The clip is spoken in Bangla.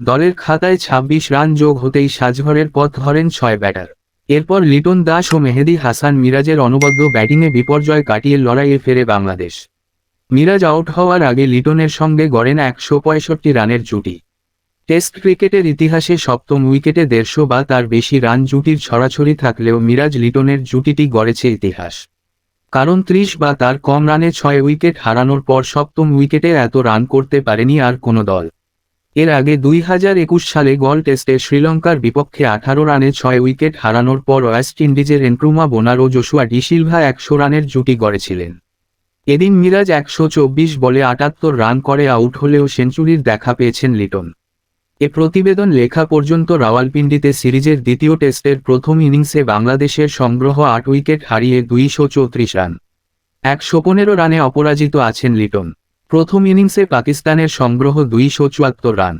দলের খাতায় ২৬ রান যোগ হতেই সাজঘরের পথ ধরেন ছয় ব্যাটার। এরপর লিটন দাস ও মেহেদি হাসান মিরাজের অনবদ্য ব্যাটিংয়ে বিপর্যয় কাটিয়ে লড়াইয়ে ফেরে বাংলাদেশ। মিরাজ আউট হওয়ার আগে লিটনের সঙ্গে গড়েন একশো পঁয়ষট্টি রানের জুটি। টেস্ট ক্রিকেটের ইতিহাসে সপ্তম উইকেটে দেড়শো বা তার বেশি রান জুটির ছড়াছড়ি থাকলেও মিরাজ লিটনের জুটিটি গড়েছে ইতিহাস। কারণ ত্রিশ বা তার কম রানে ছয় উইকেট হারানোর পর সপ্তম উইকেটে এত রান করতে পারেনি আর কোনো দল। এর আগে দুই হাজার একুশ সালে গল টেস্টে শ্রীলঙ্কার বিপক্ষে আঠারো রানে ছয় উইকেট হারানোর পর ওয়েস্ট ইন্ডিজের এনক্রুমা বোনার ও জোশুয়া ডিসিলভা একশো রানের জুটি গড়েছিলেন। এদিন মিরাজ একশো চব্বিশ বলে আটাত্তর রান করে আউট হলেও সেঞ্চুরির দেখা পেয়েছেন লিটন। এ প্রতিবেদন লেখা পর্যন্ত রাওয়ালপিন্ডিতে সিরিজের দ্বিতীয় টেস্টের প্রথম ইনিংসে বাংলাদেশের সংগ্রহ আট উইকেট হারিয়ে দুইশো চৌত্রিশ রান। একশো পনেরো রানে অপরাজিত আছেন লিটন। প্রথম ইনিংসে পাকিস্তানের সংগ্রহ দুইশো চুয়াত্তর রান।